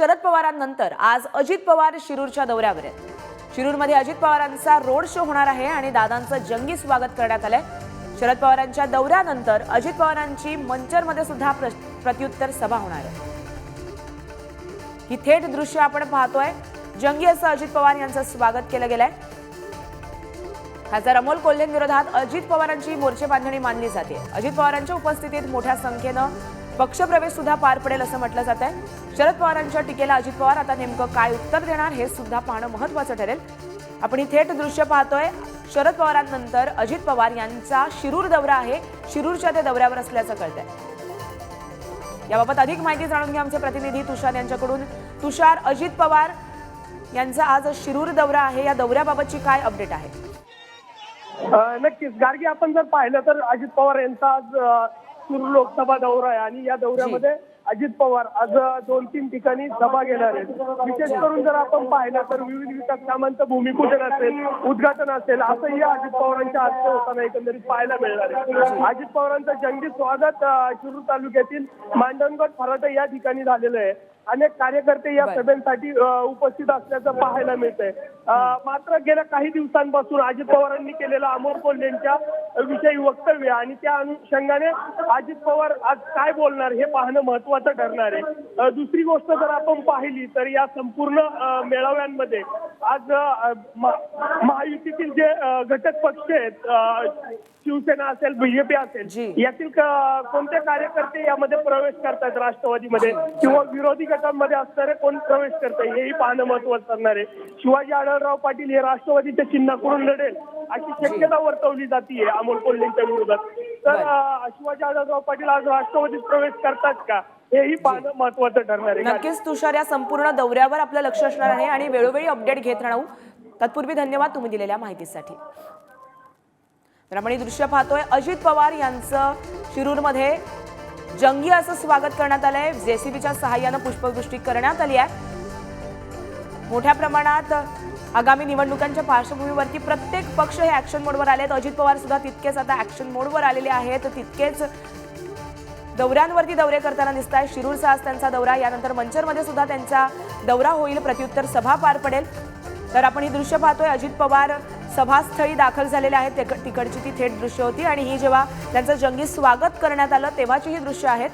शरद पवारांनंतर आज अजित पवार शिरूरच्या दौऱ्यावर आहेत. शिरूरमध्ये अजित पवारांचा रोड शो होणार आहे आणि दादांचं जंगी स्वागत करण्यात आलंय. शरद पवारांच्या दौऱ्यानंतर अजित पवारांची मंचरमध्ये सुद्धा प्रत्युत्तर सभा होणार आहे. ही थेट दृश्य आपण पाहतोय. जंगी असं अजित पवार यांचं स्वागत केलं गेलंय. खासदार अमोल कोल्हेंविरोधात अजित पवारांची मोर्चे बांधणी मानली जाते. अजित पवारांच्या उपस्थितीत मोठ्या संख्येनं पक्षप्रवेश सुद्धा पार पडेल असं म्हटलं जात आहे शरद पवारांच्या टीकेला अजित पवार आता नेमकं काय उत्तर देणार हे सुद्धा पाहणं महत्वाचं ठरेल. आपण ही थेट दृश्य पाहतोय. शरद पवारांनंतर अजित पवार यांचा शिरूर दौरा आहे. शिरूरच्या ते दौऱ्यावर असल्याचं कळतंय. याबाबत अधिक माहिती जाणून घ्या आमचे प्रतिनिधी तुषार यांच्याकडून. तुषार अजित पवार यांचा आज शिरूर दौरा आहे. या दौऱ्याबाबतची काय अपडेट आहे? नक्कीच. गार्गी आपण जर पाहिलं तर अजित पवार यांचा आज शिरूर लोकसभा दौरा आहे आणि या दौऱ्यामध्ये अजित पवार आज दोन तीन ठिकाणी सभा घेणार आहेत. विशेष करून जर आपण पाहिलं तर विविध विकास कामांचं भूमिपूजन असेल उद्घाटन असेल असंही अजित पवारांच्या हस्ते होताना एकंदरीत पाहायला मिळणार आहे. अजित पवारांचं जंगी स्वागत शिरूर तालुक्यातील मांडणगड फराटे या ठिकाणी झालेलं आहे. अनेक कार्यकर्ते या. सभेसाठी उपस्थित असल्याचं पाहायला मिळतंय मात्र गेल्या काही दिवसांपासून अजित पवारांनी केलेलं अमोल कोल्हेंच्या विषयी वक्तव्य आणि त्या अनुषंगाने अजित पवार आज काय बोलणार हे पाहणं महत्वाचं ठरणार आहे दुसरी गोष्ट जर आपण पाहिली तर या संपूर्ण मेळाव्यांमध्ये आज महायुतीतील जे घटक पक्ष आहेत शिवसेना असेल बीजेपी. असेल यातील कोणते कार्यकर्ते यामध्ये प्रवेश करतायत राष्ट्रवादीमध्ये किंवा विरोधी गटांमध्ये असणारे कोण प्रवेश करताय हेही पाहणं महत्वाचं ठरणार आहे. शिवाजी आढळराव पाटील हे राष्ट्रवादीच्या चिन्हाकडून लढेल अशी शक्यता वर्तवली जाते अमोल कोल्हेंच्या विरोधात. तर शिवाजी आढळराव पाटील आज राष्ट्रवादीत प्रवेश करतात का? हेही पाहणं महत्वाचं ठरणार आहे. नक्कीच तुषार या संपूर्ण दौऱ्यावर आपलं लक्ष असणार आहे आणि वेळोवेळी अपडेट घेत राहू. तत्पूर्वी धन्यवाद तुम्ही दिलेल्या माहितीसाठी. तर आपण दृश्य पाहतोय. अजित पवार यांचं शिरूरमध्ये जंगी असं स्वागत करण्यात आलंय. जेसीबीच्या सहाय्यानं पुष्पवृष्टी करण्यात आली आहे. मोठ्या प्रमाणात आगामी निवडणुकांच्या पार्श्वभूमीवरती प्रत्येक पक्ष हे ऍक्शन मोडवर आले आहेत अजित पवार सुद्धा तितकेच आता ऍक्शन मोडवर आलेले आहेत. तितकेच दौऱ्यांवरती दौरे करताना दिसत आहे शिरूरचा आज त्यांचा दौरा यानंतर मंचरमध्ये सुद्धा त्यांचा दौरा होईल. प्रत्युत्तर सभा पार पडेल. तर आपण ही दृश्य पाहतोय. अजित पवार सभास्थळी दाखल झालेले आहेत. तिकडची ती थेट दृश्य होती आणि ही जेव्हा त्यांचं जंगी स्वागत करण्यात आलं तेव्हाची ही दृश्य आहेत.